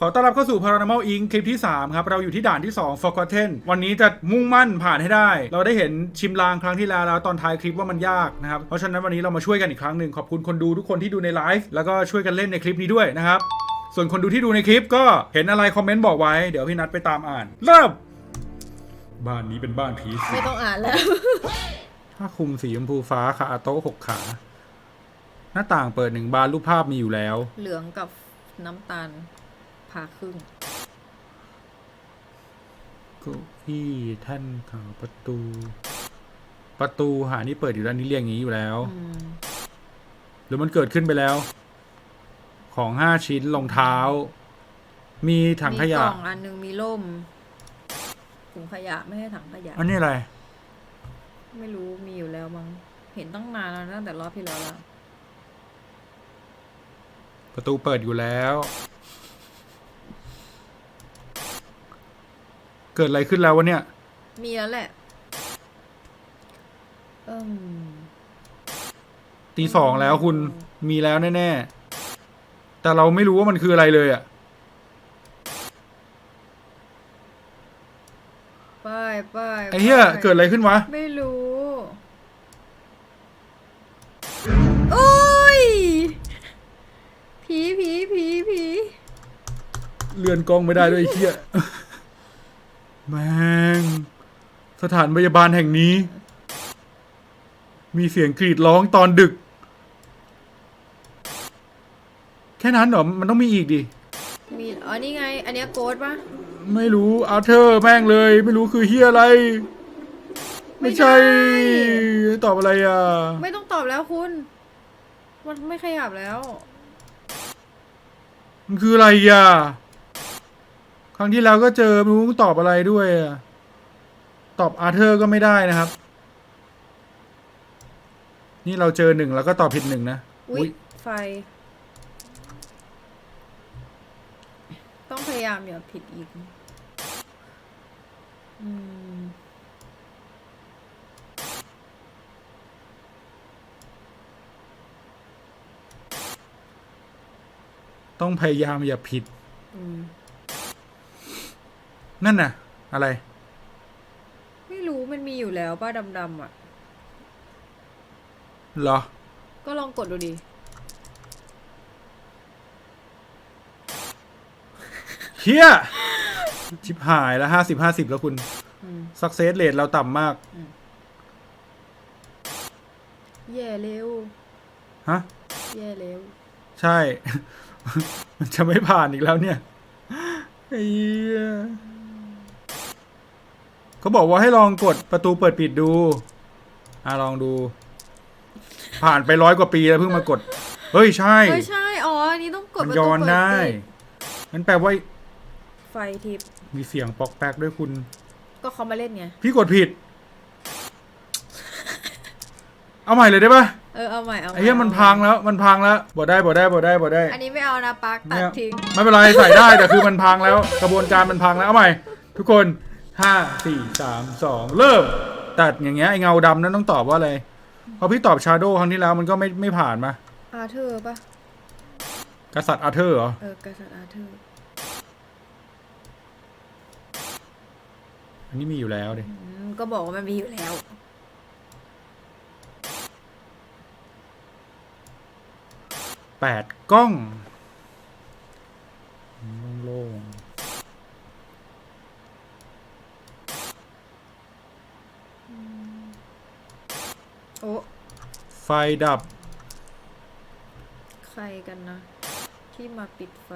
ขอต้อนรับเข้าสู่ Paranormal Inc คลิปที่ 3 ครับ เราอยู่ที่ด่านที่ 2 Forgotten วันนี้จะมุ่งมั่นผ่านให้ได้ เราได้เห็นชิมลางครั้งที่แล้วแล้วตอนท้ายคลิปว่ามันยากนะครับ เพราะฉะนั้นวันนี้เรามาช่วยกันอีกครั้งหนึ่งขอบคุณคนดูทุกคนที่ดูในไลฟ์แล้วก็ช่วยกันเล่นในคลิปนี้ด้วยนะครับ ส่วนคนดูที่ดูในคลิปก็เห็นอะไรคอมเมนต์บอกไว้เดี๋ยวพี่นัทไปตามอ่านเริ่มบ้านนี้เป็นบ้านผีสิไม่ต้องอ่านแล้วผ้าคลุมสีชมพูฟ้าขาโต๊ะหกขา หน้าต่างเปิดหนึ่งบานรูปภาพมีอยู่แล้ว เหลืองกับน้ำตาลผ่าครึ่งเก้าอี้แท่นขาวประตู ประตูหานี่เปิดอยู่แล้วนี่เรียงอย่างนี้อยู่แล้ว อืมหรือมันเกิดขึ้นไปแล้ว ของห้าชิ้นรองเท้า มีถังขยะ มีกล่องอันหนึงมีร่มถุงขยะไม่ใช่ถังขยะ อันนี้อะไร ไม่รู้มีอยู่แล้วมั้งเห็นตั้งนานแล้วนะตั้งแต่รอบที่แล้วละประตูเปิดอยู่แล้ว เกิดอะไรขึ้นแล้ววะเนี่ย มีแล้วแหละ เอิ่มตีสองแล้วคุณมีแล้วแน่ๆ แต่เราไม่รู้ว่ามันคืออะไรเลยอะป้ายป้ายไอ้เหี้ยป้าเกิดอะไรขึ้นวะ ไม่รู้โอ้ยผีผีผีผีเลื่อนกล้องไม่ได้ด้วยไอ้เหี้ย แม่ง สถานพยาบาลแห่งนี้ มีเสียงกรีดร้องตอนดึก แค่นั้นเหรอ มันต้องมีอีกดิ มีอ๋อนี่ไง อันเนี้ยโกดปะไม่รู้อาเธอร์แม่งเลย ไม่รู้คือเฮียอะไร ไม่ใช่ ตอบอะไรอะ ไม่ต้องตอบแล้วคุณ มันไม่ขยับแล้ว มันคืออะไรอะ ครั้งที่แล้วก็เจอไม่รู้ตอบอะไรด้วยอะตอบอาเธอร์ก็ไม่ได้นะครับ นี่เราเจอหนึ่งแล้วก็ตอบผิดหนึ่งนะอุ๊ย ไฟ ต้องพยายามอย่าผิดอีก อืม ต้องพยายามอย่าผิด อืม นั่นน่ะ อะไร ไม่รู้มันมีอยู่แล้วป้าดำๆอะ เหรอ ก็ลองกดดูดิ เฮียชิบหายแล้วห้าสิบห้าสิบแล้วคุณ อืม สักเซสเรทเราต่ำมาก แย่เร็ว ฮะ แย่เร็ว ใช่ มันจะไม่ผ่านอีกแล้วเนี่ยไอ้เหี้ย เขาบอกว่าให้ลองกดประตูเปิดปิดดู อะลองดู ผ่านไปร้อยกว่าปีแล้วเพิ่งมากด เฮ้ยใช่ ไม่ใช่ อ๋อ อันนี้ต้องกดมันประตูย้อนเปิได้ ปิมันแปลว่าไฟทิพย์มีเสียงปอกแป๊กด้วยคุณ ก็เขามาเล่นไง พี่กดผิด เอาใหม่เลยได้ปะเออ เอาใหม่ เอาใหม่ไอ้เหี้ยมันพังแล้ว มันพังแล้วบ่ได้บ่ได้บ่ได้บ่ได้ อันนี้ไม่เอานะปักตัดไม่เอาทิ้ง ไม่เป็นไรใส่ได้แต่คือมันพังแล้ว กระบวนการมันพังแล้วเอาใหม่ ทุกคน ห้าสี่สามสองเริ่ม ตัดอย่างเงี้ยไอเงาดำนั้นต้องตอบว่าอะไรเพราะพี่ตอบชาโดว์ครั้งที่แล้วมันก็ไม่ไม่ผ่านมาอาเธอร์ปะกษัตริย์อาเธอร์เหรอ เออกษัตริย์อาเธอร์อันนี้มีอยู่แล้วดิ อืมก็บอกว่ามันมีอยู่แล้ว แปดกล้องโล่ง โอ้ๆไฟดับ ใครกันนะ ที่มาปิดไฟ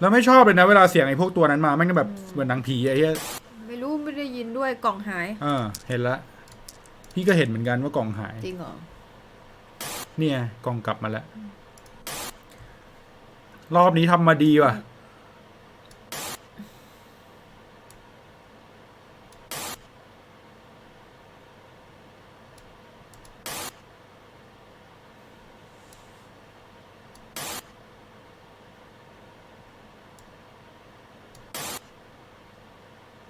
แล้วไม่ชอบเลยนะ เวลาเสียงไอ้พวกตัวนั้นมาแม่งแบบเหมือนหนังผีไอ้เหี้ยไม่รู้ไม่ได้ยินด้วยกล่องหาย เออ เห็นละ พี่ก็เห็นเหมือนกันว่ากล่องหาย จริงเหรอ เนี่ยกล่องกลับมาแล้ว รอบนี้ทำมาดีว่ะ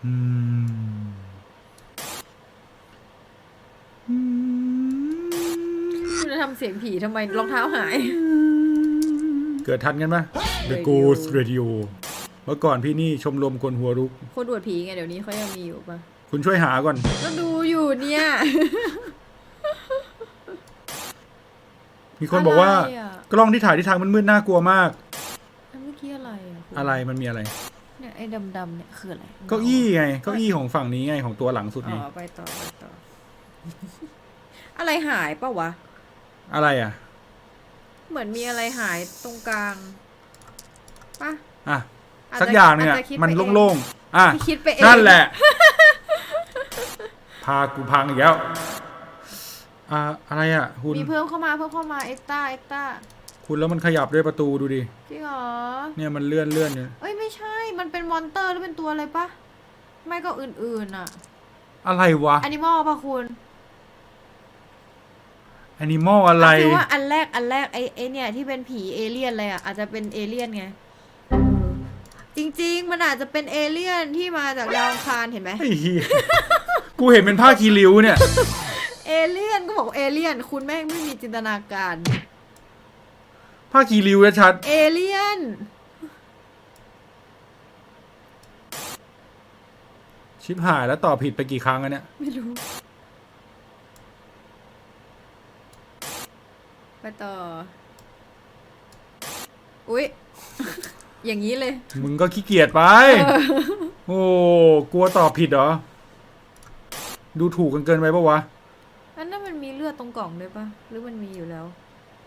อืมอืม คุณจะทำำเสียงผี ทำไมรองเท้าหาย เกิดทันกันปะ The Radio Ghost Radio เมื่อก่อนพี่นี่ชมรมคนหัวรุก คนอวดผีไงเดี๋ยวนี้เขายังมีอยู่ปะคุณช่วยหาก่อน ก็ดูอยู่เนี่ย มีคนบอกว่า อะไรอะ กล้องที่ถ่ายที่ทางมันมืดน่ากลัวมากอันเมื่อกี้อะไรอะคุณอะไรมันมีอะไร เนี่ยไอ้ดำๆเนี่ยคืออะไรเก้าอี้ไง เก้าอี้ของฝั่งนี้ไงของตัวหลังสุดอ๋ไง อไปต่อไปต่อ อะไรหายปะวะ อะไรอะ เหมือนมีอะไรหายตรงกลางปะอะจจะสักอย่างหนึงอะจจคิดไปมันเองโล่งๆ อะ คิดไปเองนั่นแหละ พากูพังอีกแล้ว อ่า อะไรอะ คุณ มีเพิ่มเข้ามาเพิ่มเข้ามาเอ็กต้าเอ็กต้าคุณแล้วมันขยับด้วยประตูดูดิจริงเหรอ เนี่ยมันเลื่อนเลื่อนอยู่เอ้ยไม่ใช่ มันเป็นมอนเตอร์หรือเป็นตัวอะไรปะ ไม่ก็อื่นๆอะ อะไรวะแอนิมอลปะคุณ แอนิมอลอะไร คือว่าอันแรกอันแรกไอ้ไอ้เนี่ย ที่เป็นผีเอเลี่ยนเลยอะอาจจะเป็นเอเลี่ยนไงเออจริง ๆ มันอาจจะเป็นเอเลี่ยนที่มาจากดาวอังคารเห็นไหมไอ้เหี้ยกูเห็นเป็นผ้าคีริ้วเนี่ย เอเลี่ยนก็บอกเอเลี่ยน คุณแม่งไม่มีจินตนาการ ผ้าคีริ้วชัดเอเลี่ยน ชิบหายแล้วตอบผิดไปกี่ครั้งอะเนี่ย ไม่รู้ ไปต่อ อุ๊ย อย่างนี้เลย มึงก็ขี้เกียจไป โอ้กลัวตอบผิดเหรอ ดูถูกกันเกินไปปะวะ อันนั้นมันมีเลือดตรงกล่องด้วยปะหรือมันมีอยู่แล้ว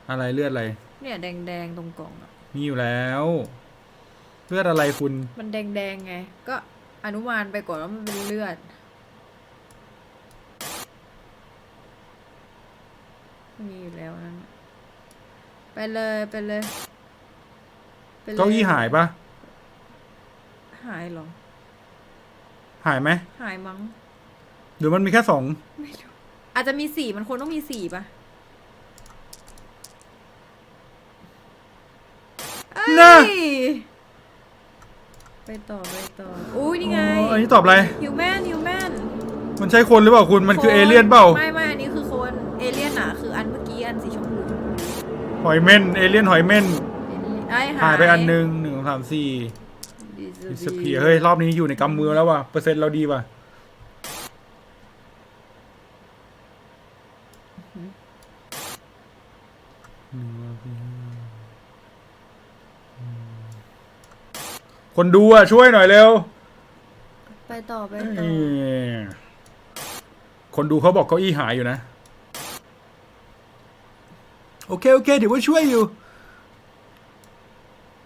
อะไรเลือดอะไร เนี่ยแดงๆตรงกล่องอะมีอยู่แล้ว เลือดอะไรคุณ มันแดงๆไง ก็อนุมานไปก่อนว่ามันเป็นเลือด มีอยู่แล้วนั่นน่ะ ไปเลยไปเลยไปลเก้าอี้หายปะหายเหรอ หายไหมหายมั้ง หรือมันมีแค่สองไม่รู้ อาจจะมีสี่มันควรต้องมีสี่ปะน่ะเอ้ยไปต่อไปต่อ อุ้ยนี่ไงอ๋ออันนี้ตอบอะไร ฮิวแมนฮิวแมนมันใช่คนหรือเปล่าคุณมันคือเอเลี่ยนเปล่า ไม่ไม่ หอยเม่นเอเลี่ยนหอยเม่นไอ้หายไปอันหนึ่งหนึ่งสองสามสี่ดิสเพียเฮ้ย รอบนี้อยู่ในกำมือแล้วว่ะ เปอร์เซ็นต์เราดีว่ะคนดูอะ ช่วยหน่อยเร็ว ไปต่อ ไปต่อเอ้ยคนดูเขาบอกเก้าอี้หายอยู่นะ โอเค โอเคเดี๋ยวว่าช่วยอยู่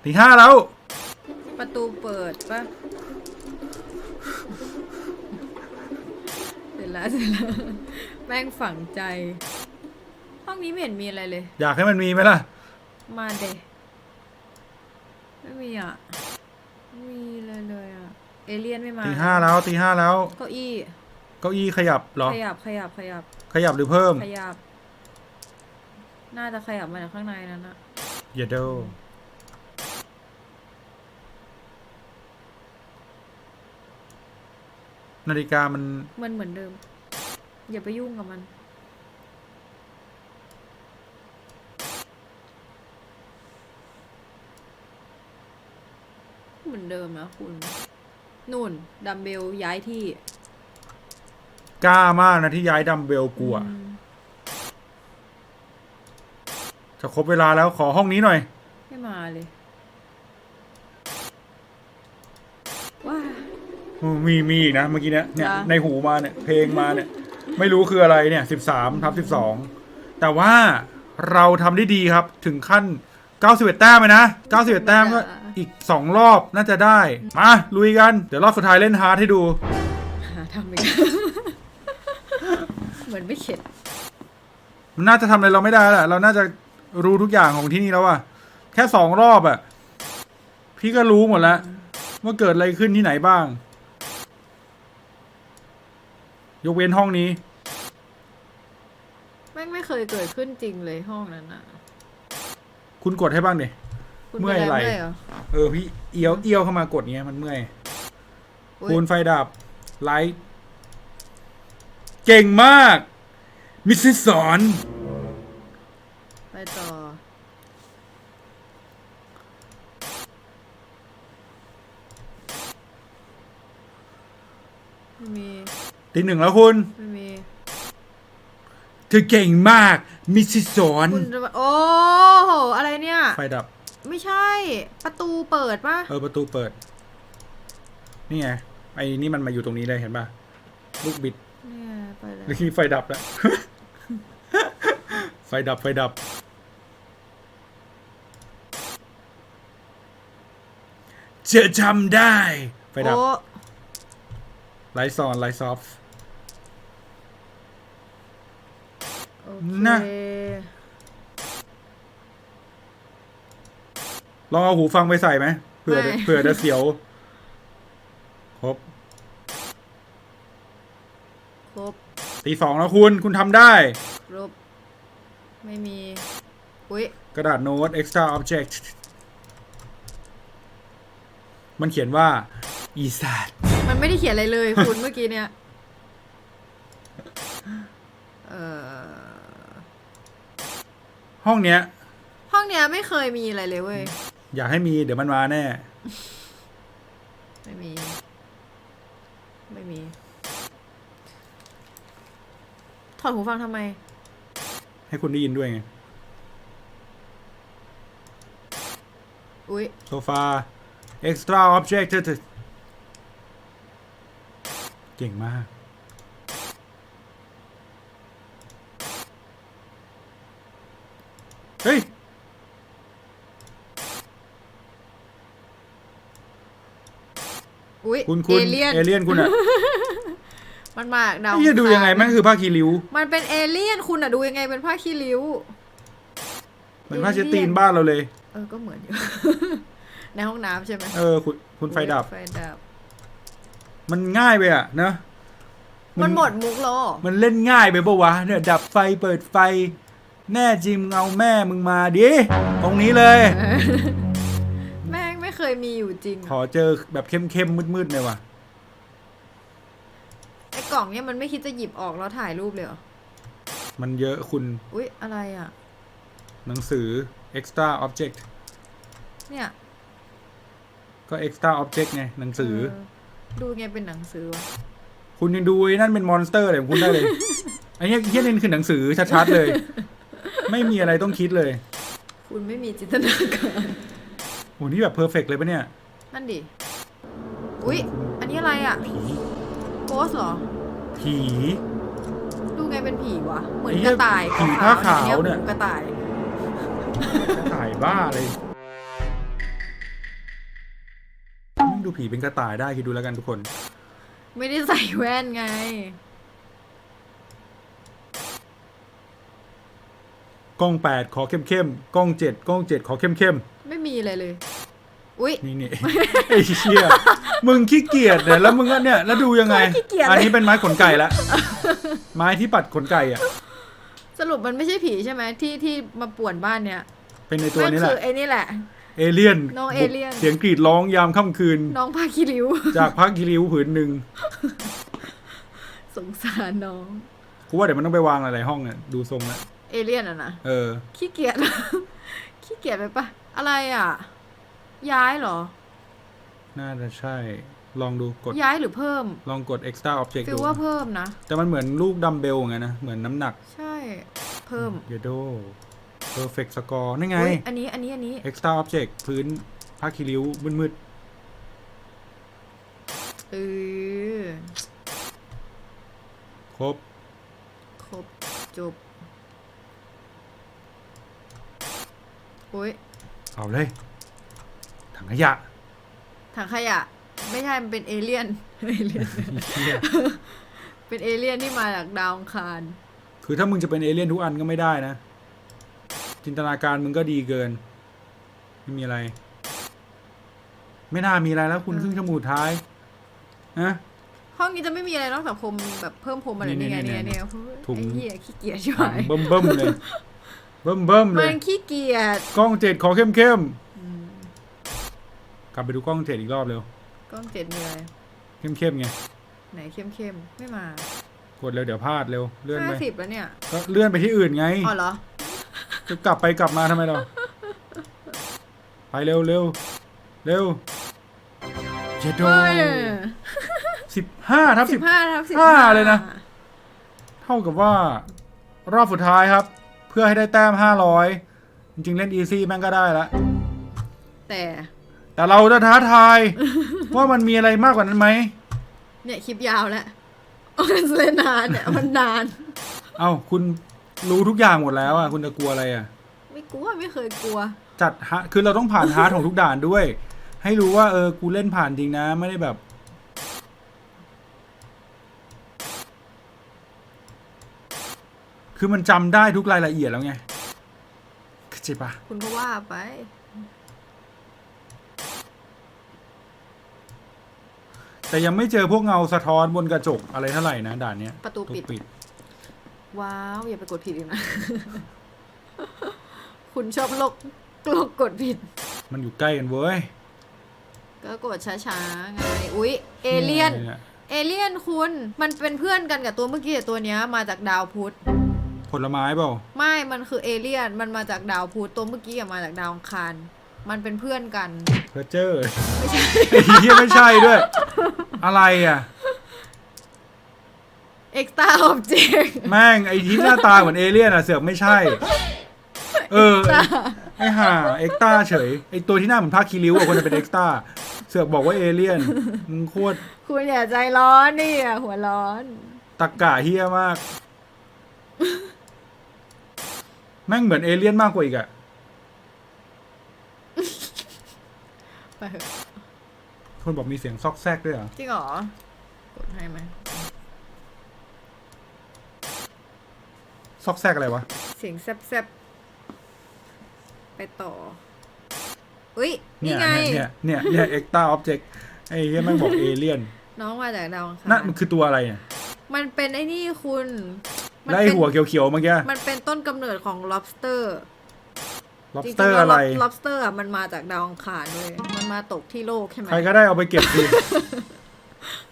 ถึงห้าแล้ว ประตูเปิดปะเสร็จแล้วเสร็จแล้วแม่งฝังใจ ห้องนี้ไม่เห็นมีอะไรเลย อยากให้มันมีไหมล่ะ มาเดไม่มีอะไม่มีเลยเลยอะ เอเลี่ยนไม่มาตีห้าแล้วตีห้าแล้ว เก้าอี้ เก้าอี้ขยับเหรอ ขยับขยับขยับ ขยับหรือเพิ่ม ขยับ น่าจะขยับมาจากข้างในนั้นอะอย่าเดานาฬิกามัน มันเหมือนเดิม อย่าไปยุ่งกับมัน เหมือนเดิมนะคุณนู่นดัมเบลย้ายที่ กล้ามากนะที่ย้ายดัมเบลกูอะอืม จะครบเวลาแล้วขอห้องนี้หน่อย ไม่มาเลยว้าอืมมีมีอีกนะเมื่อกี้เนี้ยเนี่ยจ้ะในหูมาเนี่ยเพลงมาเนี่ย ไม่รู้คืออะไรเนี่ยสิบสามทับสิบสองแต่ว่าเราทำได้ดีครับถึงขั้นเก้าสิบเอ็ดแต้มเลยนะเก้าสิบเอ็ดแต้มก็อีกสองรอบน่าจะได้ มาลุยกัน เดี๋ยวรอบสุดท้ายเล่นฮาร์ดให้ดู หาทำอีก เหมือนไม่เข็ด มันน่าจะทำอะไรเราไม่ได้แล้วแหละเราน่าจะ รู้ทุกอย่างของที่นี่แล้วอะแค่สองรอบอะพี่ก็รู้หมดแล้วว่าเกิดอะไรขึ้นที่ไหนบ้าง ยกเว้นห้องนี้ แม่งไม่เคยเกิดขึ้นจริงเลยห้องนั้นอะคุณกดให้บ้างดิคุณเมื่อยป็นไหล่เมื่อยเหรอเออพี่เอียวเอียวเข้ามากดเงี้ยมันเมื่อยอุ๊ยคูณไฟดับไลท์เก่งมาก มิสซิสสอน ต่อมี ตีหนึ่งแล้วคุณ ไม่มี เธอเก่งมาก มิสซิสอนโอ้โหอะไรเนี่ย ไฟดับ ไม่ใช่ ประตูเปิดปะเออ ประตูเปิด นี่ไง ไอ้นี่มันมาอยู่ตรงนี้เลยเห็นป่ะ ลูกบิดเนี่ยไปแล้ว เมื่อกี้ไฟดับแล้ว ไฟดับไฟดับ จะทำได้ไฟดับ โอ้ไลท์ซอนไลท์ซอฟ โอน่ะเคลองเอาหูฟังไปใส่ไหมเผื่อไม่ เผื่อจะเสียว ครบ ครบตีสองแล้วคุณ คุณทำได้ ครบ ไม่มี อุ้ยกระดาษโน้ต extra object มันเขียนว่า อีสัตมันไม่ได้เขียนอะไรเลยคุณเมื่อกี้เนี่ยเออห้องเนี้ย ห้องเนี้ยไม่เคยมีอะไรเลยเว้ย อยากให้มีเดี๋ยวมันมาแน่ ไม่มี ไม่มี ถอดหูฟังทำไม ให้คุณได้ยินด้วยไง อุ้ยโซฟา extra object เก่งมาก เฮ้ย อุ้ยคุณคุณเอเลี่ยน เอเลี่ยนคุณอะมันมาจากดาวนี่จะดูยังไงอัคารแม่งคือผ้าคีริ้ว มันเป็นเอเลี่ยนคุณอะดูยังไงเป็นผ้าขี้ริ้ว เหมือนผ้าเช็ดตีนบ้านเราเลย เออ ก็เหมือนอยู่ ในห้องน้ำใช่ไหมเออคุณคุณไฟดับ ไฟดับ มันง่ายไปอะนะมันหมดมุกแล้วเหรอมันเล่นง่ายไปปะวะเนี่ยดับไฟเปิดไฟ แน่จริงมึงเอาแม่มึงมาดิตรงนี้เลย แม่งไม่เคยมีอยู่จริงขอเจอแบบเข้มๆมืดๆเลยว่ะไอ้กล่องเนี่ยมันไม่คิดจะหยิบออกแล้วถ่ายรูปเลยเหรอ มันเยอะคุณ อุ๊ย อะไรอะ หนังสือ extra object เนี่ย ก็ extra object ไง หนังสือเดูไงเป็นหนังสือวะคุณยังดูไอ้นั่นเป็นมอนสเตอร์เลยของคุณได้เลยไอ้เนี้ยเฮียนี่คือหนังสือชัดๆเลย ไม่มีอะไรต้องคิดเลย คุณไม่มีจินตนาการโหนี่แบบเพอร์เฟกเลยปะเนี่ย นั่นดิ อุ๊ย อันนี้อะไรอะผีโกสเหรอ ผีดูไงเป็นผีวะ เหมือนไอ้เหี้กยระต่ายผีผ้าขาวอัเนี่ยกระต่าย ถ่ายบ้าเลย ดูผีเป็นกระต่ายได้คิดดูแล้วกันทุกคน ไม่ได้ใส่แว่นไง กล้องแปดขอเข้มๆกล้องเจ็ดกล้องเจ็ดขอเข้มๆไม่มีอะไรเลย อุ๊ยนี่นี่ ไอ้เชี่ยมึงขี้เกียจเนี่ยแล้วมึงก็เนี่ยแล้วดูยังไง ขี้เกียจอันนี้เป็นไม้ขนไก่ละไม้ที่ปัดขนไก่อะ สรุปมันไม่ใช่ผีใช่ไหมที่ที่มาป่วนบ้านเนี้ยเป็นในตัวมันนี้แหคืละอไอ้นี่แหละ เอเลี่ยนน้องเอเลี่ยน เสียงกรีดร้องยามค่ำคืน น้องผ้าขี้ริ้วจากพักกิริ้วผืนหนึ่งสงสารน้อง กูว่าเดี๋ยวมันต้องไปวางหลายๆห้องเนี่ยดูทรงแล้วเอเลี่ยนอะนะ เออ ขี้เกียจ ขี้เกียจไปปะอะไรอะ ย้ายเหรอ น่าจะใช่ ลองดูกด ย้ายหรือเพิ่มลองกด extra object ฟิลดูว่าเพิ่มนะ แต่มันเหมือนลูกดัมเบลไงนะ เหมือนน้ำหนักใช่ เพิ่ม เยโด perfect score นี่ไง อุ๊ยอันนี้อันนี้อันนี้ extra object พื้นผ้าคีริ้วมืดเออ ๆ ครบ ครบ จบอุ้ยเอาเลย ถังขยะถังขยะ ไม่ใช่ มันเป็นเอเลี่ยน เอเลี่ยน เหี้ยเป็นเอเลี่ยนที่มาจากดาวอังคาร คือถ้ามึงจะเป็นเอเลี่ยนทุกอันก็ไม่ได้นะ จินตนาการมึงก็ดีเกิน ไม่มีอะไร ไม่น่ามีอะไรแล้วคุณเออครึ่งชั่วโมงสุดท้ายนะห้องนี้จะไม่มีอะไรนอกจากพรมแบบเพิ่มพรมอะไรนี่นี่ไงนี่เนี่ยนี่เนี่ยถุงไอ้เหี้ยขี้เกียจใช่ไหมเบิ่มเบิ่มๆเลยเบิ่มเบิ่มๆเลมัยนขี้เกียจกล้องเจ็ดขอเข้มเข้มอืมๆกลับไปดูกล้องเจ็ดอีกรอบเร็วกล้องเจ็ดมีอะไรเข้มเข้มๆไงไหนเข้มเข้มๆไม่มากดเร็วเดี๋ยวพลาดเร็วเลื่อนไปห้าสิบแล้วเนี่ยก็เลื่อนไปที่อื่นไงอ๋อเหรอ จะกลับไปกลับมาทำไมเราไปเร็วเร็วเร็วเจโดเฮ้ยสิบห้าทับสิสิบบ ห้าทับสิบห้าเลยนะ เท่ากับว่า รอบสุดท้ายครับ เพื่อให้ได้แต้มห้าร้อยจริงๆ เล่นอีซี่แม่งก็ได้ละแต่แต่เราจะท้าทาย ว่ามันมีอะไรมากกว่านั้นไหม เนี่ยคลิปยาวแล้วมันเลยนานเนี่ยมันนาน เอ้าคุณ รู้ทุกอย่างหมดแล้วอะคุณจะกลัวอะไรอะ ไม่กลัวไม่เคยกลัว จัดฮะคือเราต้องผ่านฮาร์ดของทุกด่านด้วย ให้รู้ว่าเออกูเล่นผ่านจริงนะ ไม่ได้แบบ คือมันจำได้ทุกรายละเอียดแล้วไงเข้าใจปะคุณก็ว่าไป แต่ยังไม่เจอพวกเงาสะท้อนบนกระจกอะไรเท่าไหร่นะด่านเนี้ยประตูปิดปิด ว้าว อย่าไปกดผิดอีกนะ คุณชอบโลกโลกกดผิด มันอยู่ใกล้กันเว้ย ก็กดช้าๆไงอุ๊ย เอเลี่ยนเนี่ยเอเลี่ยนคุณ มันเป็นเพื่อนกันกับตัวเมื่อกี้แต่ตัวเนี้ยมาจากดาวพุธ ผลไม้เปล่า ไม่ มันคือเอเลี่ยน มันมาจากดาวพุธ ตัวเมื่อกี้อะมาจากดาวอังคาร มันเป็นเพื่อนกัน เพอร์เจอร์ไม่ใช่ไอ้เหี้ยไม่ใช่ด้วย อะไรอะ เอ็กซ์ตาออบเจกแม่งไอ้ที่หน้าตาเหมือนเอเลี่ยนอะเสือกไม่ใช่ เออ ไอ้ห่าเอ็กต้าเฉยไอ้ตัวที่หน้าเหมือนภาคคีริ้วอะคนจะเป็นเอ็กต้าเสือกบอกว่าเอเลี่ยนมึงโคตรคุณอย่าใจร้อนนี่อะหัวร้อน ตะกะเฮี้ยมาก แม่งเหมือนเอเลี่ยนมากกว่าอีกอะไปเถอะคนบอกมีเสียงซอกแซกด้วยเหรอจริงเหรอ กดให้ไหม ซอกแซกอะไรวะ เสียงแซบๆ ไปต่อ อุ้ยเนี่นี่ยไง เนี่ยเนี่ยเนี่ย เอ็กต้าออบเจกไอ้เหี้ยแม่งบอกเอเลี่ยนน้องมาจากดาวอังคารนั่นมันคือตัวอะไรเนี่ยมันเป็นไอ้นี่คุณมัแล้วไอ้เป็นหัวเขียวๆเมื่อกี้ มันเป็นต้นกำเนิดของ lobster จริง lobster ๆแล้ว อะไร lob- lobster อะมันมาจากดาวอังคารเลยมันมาตกที่โลกใช่ไหม ใครก็ได้เอาไปเก็บดิ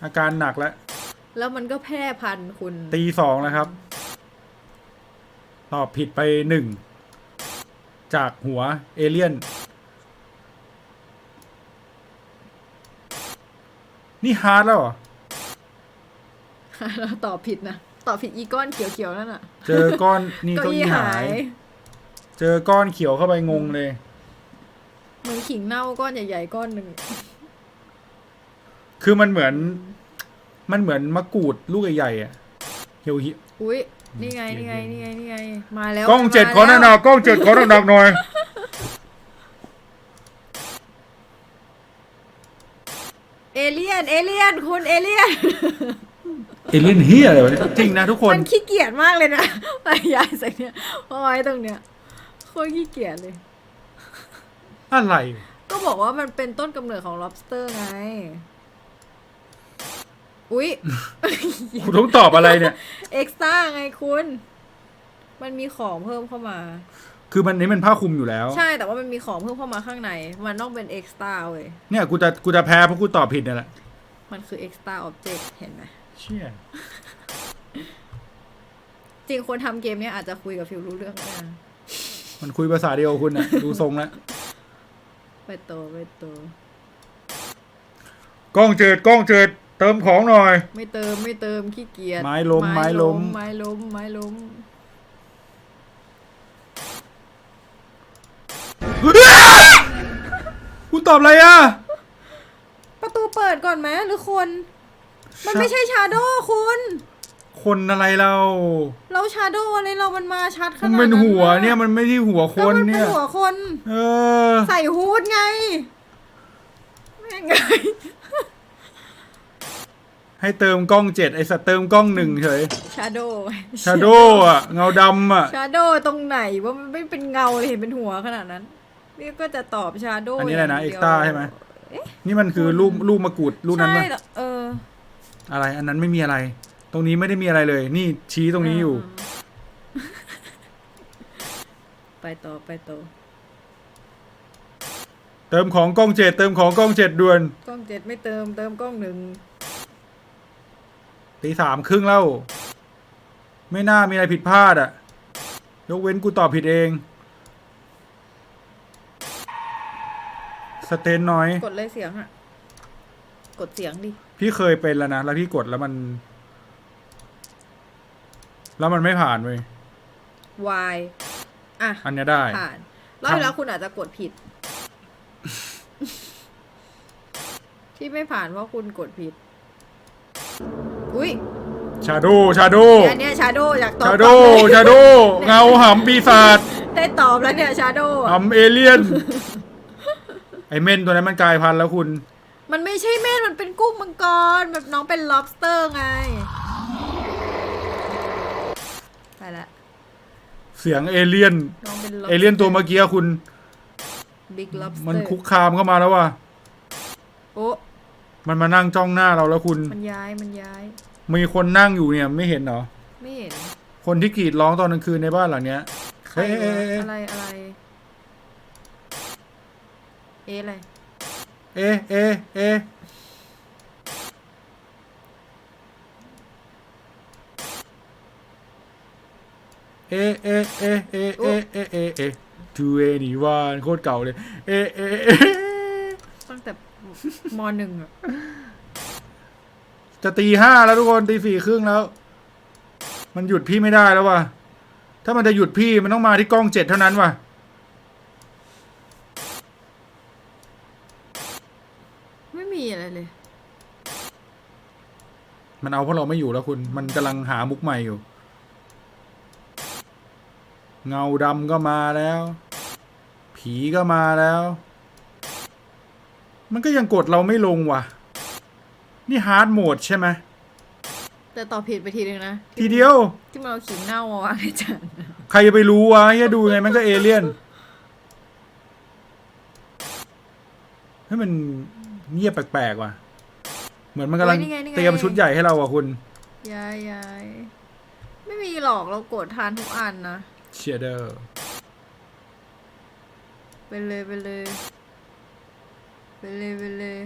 อาการหนักแล้ว แล้วมันก็แพร่พันธุ์คุณตีสองแล้วครับ ตอบผิดไปหนึ่งจากหัวเอเลี่ยน นี่ฮาร์ดแล้วเหรอ เราตอบผิดนะ ตอบผิดอีก้อนเขียวๆนั่นอะ เจอก้อนนี่เก้าเก็อี้อี้หาหายยเจอก้อนเขียวเข้าไปงงเลยเหมือนขิงเน่าก้อนใหญ่ๆก้อนหนึ่ง คือมันเหมือน มันเหมือนมะกรูดลูกใหญ่ๆอะเหี่ยวเหี่ยวอุ้ย นี่ไงนี่ไงนี่ไงนี่ไงมาแล้วกล้องเจ็ดมาขอหแล้วนักๆกล้องเจ็ดขอหนักๆหน่อยเอเลี่ยนเอเลี่ยนคุณเอเลี่ยนเอเลี่ยนเฮียอะไรวะเนี่ยจริงนะทุกคน มันขี้เกียจมากเลยนะไปย้ายใส่เนี่ยเอาไว้ตรงเนี้ยโคตรขี้เกียจเลย อะไร ก็บอกว่ามันเป็นต้นกำเนิดของ lobster ไง อุ๊ยคุณต้องตอบอะไรเนี่ย เอ็กซ์ต้าไงคุณ มันมีของเพิ่มเข้ามา คือมันนี้มันผ้าคลุมอยู่แล้ว ใช่แต่ว่ามันมีของเพิ่มเข้ามาข้างใน มันต้องเป็นเอ็กซ์ต้าเว้ยเนี่ยกูจะกูจะแพ้เพราะกูตอบผิดเนี่ยแหละ มันคือเอ็กซ์ต้าออบเจกต์เห็นไหมเชี่ยจริงคนทำเกมเนี้ยอาจจะคุยกับฟิลรู้เรื่องก็ได้นะมันคุยภาษาเดียวกับคุณน่ะดูทรงแล้วไปโตไปโตกล้องเจิดกล้องเจิดเติมของหน่อย ไม่เติมไม่เติมขี้เกียจไม้ล้มไม้ล้ม ไม้ล้มไม้ล้มคุณตอบอะไรอะ ประตูเปิดก่อนไหมหรือคน มันไม่ใช่ชาโดคุณ คนอะไรเรา เราชาโดอะไรเรามันมาชัดขมันาดนนั้นเป็นหัวอะเนี่ยมันไม่ใช่หัวคก็นมันเป็เนี่นย หัวคน เออ ใส่ฮูดไงแม่งไง ให้เติมกล้องเจ็ดไอสัตว์เติมกล้องหนึ่งเฉยชาโดชาโดอะเงาดำอะชาโดตรงไหนว่ามันไม่เป็นเงาเลยเห็นเป็นหัวขนาดนั้นนี่ก็จะตอบชาโดอันนี้อะไรนะย่เอ็งกดียวตาใช่ไหมนี่มันคือรูปรูปมะกรูดรูปนั้นใช่ปะเหรอเออ อะไร อันนั้นไม่มีอะไร ตรงนี้ไม่ได้มีอะไรเลย นี่ชี้ตรงนี้อยู่ ไปต่อไปต่อเติมของกล้องเจ็ดเติมของกล้องเจ็ดด่วน กล้องเจ็ดไม่เติมเติมกล้องหนึ่ง ตีสามครึ่งแล้ว ไม่น่ามีอะไรผิดพลาดอะยกเว้นกูตอบผิดเอง สเตนน้อย กดเลยเสียงอะกดเสียงดิ พี่เคยเป็นแล้วนะ แล้วพี่กดแล้วมัน แล้วมันไม่ผ่านเว้ย Y อะอันเนี้ยได้ ผ่านรอบที่แล้วคุณอาจจะกดผิด ที่ไม่ผ่านเพราะคุณกดผิด อุ้ยชาโดชาโดอันเนี้ยชาโดอยากตอบชาโดปั๊บเลยชาโดเงาหำปีศาจได้ตอบแล้วเนี่ยชาโดหำเอเลี่ยน ไอเม่นตัวนั้นมันกลายพันธุ์แล้วคุณ มันไม่ใช่เม่นมันเป็นกุ้งมังกรแบบน้องเป็น lobster ไงไปละเสียงเอเลี่ยนน้องเป็น lobster เอเลี่ยนตัวเมื่อกี้คุณ big lobster มันคุกคามเข้ามาแล้วว่ะ โอ้ มันมานั่งจ้องหน้าเราแล้วคุณ มันย้ายมันย้าย มีคนนั่งอยู่เนี่ยไม่เห็นเหรอ ไม่เห็น คนที่กรีดร้องตอนกลางคืนในบ้านหลังเนี้ยใครเอ๊ะวะเอ๊ะเอ๊ะอะไรอะไร เอ๊ะอะไรเอ๊ะเอ๊ะเอ๊ะเอ๊ะเอ๊ะเอ๊ะเอ๊ะเอ๊ะเอ๊ะเอ๊ะเอ๊ะ to anyone โคตรเก่าเลย เอ๊ะเอ๊ะเอ๊ะตั้งแต่ มหนึ่งอะจะตีห้าแล้วทุกคนตีสี่ครึ่งแล้ว มันหยุดพี่ไม่ได้แล้วว่ะถ้ามันจะหยุดพี่มันต้องมาที่กล้องเจ็ดเท่านั้นว่ะไม่มีอะไรเลย มันเอาพวกเราไม่อยู่แล้วคุณ มันกำลังหามุกใหม่อยู่ เงาดำก็มาแล้ว ผีก็มาแล้ว มันก็ยังกดเราไม่ลงว่ะ นี่ฮาร์ดโหมดใช่ไหมแต่ตอบผิดไปทีนึงนะ ทีเดียว ที่มันเอาขิงเน่ามาวางในจานใครจะไปรู้วะเฮียดูไงมันก็เอเลี่ยนให้ยมันเงียบแปลกๆว่ะ เหมือนมันกำลังเตรียมชุดใหญ่ให้เราอะคุณย้ายย้ายไม่มีหรอกเรากดทานทุกอันนะ เชียเดอร์ ไปเลยไปเลย ไปเลยไปเลย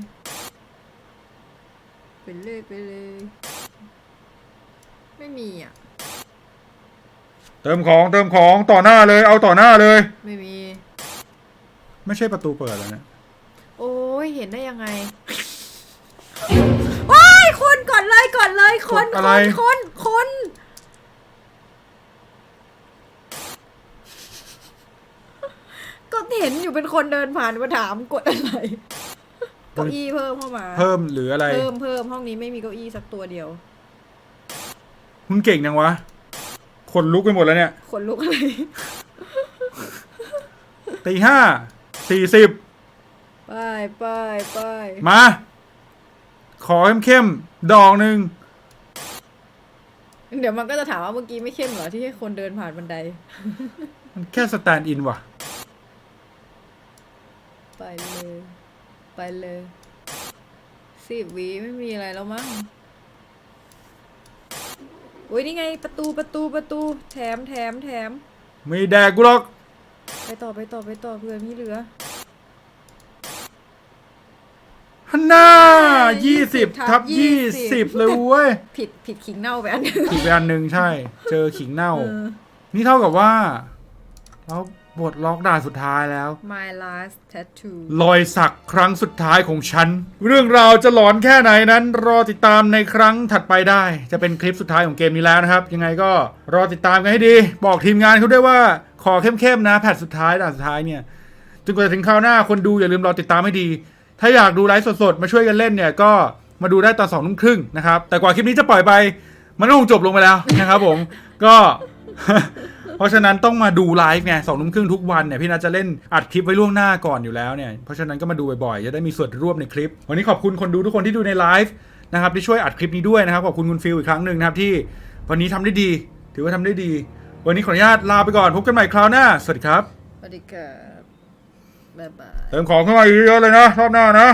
ไปเลยไปเลย ไม่มีอะ เติมของเติมของต่อหน้าเลย เอาต่อหน้าเลย ไม่มี ไม่ใช่ประตูเปิดแล้วนะโอ้ยเห็นได้ยังไงว้ายคนก่อนเลยก่อนเลยคนกดคอะไร นคนคนก็เห็นอยู่เป็นคนเดินผ่านมาถามกดอะไร เก้าอี้เพิ่มเข้ามา เพิ่มหรืออะไร เพิ่มเพิ่มห้องนี้ไม่มีเก้าอี้สักตัวเดียวคุณเก่งจังวะคนลุกไปหมดแล้วเนี่ยขนลุกอะไร ตีห้าสี่สิบไปไปไปมา ขอเข้มๆดอกหนึ่งเดี๋ยวมันก็จะถามว่าเมื่อกี้ไม่เข้มเหรอที่ให้คนเดินผ่านบันได มันแค่สแตนด์อินว่ะ ไปเลย ไปเลยสิบวิไม่มีอะไรแล้วมั้งอุ้ยนี่ไงประตูประตูประตู แถมแถมแถมไม่แดกกูหรอก ไปต่อไปต่อไปต่อเผื่อมีเหลือฮันน่ายี่สิบทัทับบยี่20สิบเลยเว้ย ผิดผิดขิงเน่าไปอันหนึงอีกไปอันหนึ่งใช่ เจอขิงเน่าเออนี่เท่ากับว่าเรา บทล็อกด่านสุดท้ายแล้ว My last tattoo รอยสักครั้งสุดท้ายของฉัน เรื่องราวจะหลอนแค่ไหนนั้น รอติดตามในครั้งถัดไปได้ จะเป็นคลิปสุดท้ายของเกมนี้แล้วนะครับ ยังไงก็รอติดตามกันให้ดี บอกทีมงานเขาด้วยว่าขอเข้มๆนะแพทสุดท้ายด่านสุดท้ายเนี่ยจนกว่าจะถึงคราวหน้าคนดูอย่าลืมรอติดตามให้ดี ถ้าอยากดูไลฟ์สดๆมาช่วยกันเล่นเนี่ยก็มาดูได้ตอนสองทุ่มครึ่งนะครับแต่กว่าคลิปนี้จะปล่อยไป มันก็คงจบลงไปแล้วนะครับผมก็ เพราะฉะนั้นต้องมาดูไลฟ์ไงสองทุ่มครึ่งทุกวันเนี่ยพี่นัทจะเล่นอัดคลิปไว้ล่วงหน้าก่อนอยู่แล้วเนี่ยเพราะฉะนั้นก็มาดูบ่อยๆจะได้มีส่วนร่วมในคลิป วันนี้ขอบคุณคนดูทุกคนที่ดูในไลฟ์นะครับที่ช่วยอัดคลิปนี้ด้วยนะครับขอบคุณคุณฟิลอีกครั้งหนึ่งนะครับที่วันนี้ทำได้ดี ถือว่าทำได้ดี วันนี้ขออนุญาตลาไปก่อนพบกันใหม่คราวหน้าสวัสดีครับสวัสดีครับบ๊ายบายเติมของเข้ามาเยอะๆเลยนะรอบหน้านะ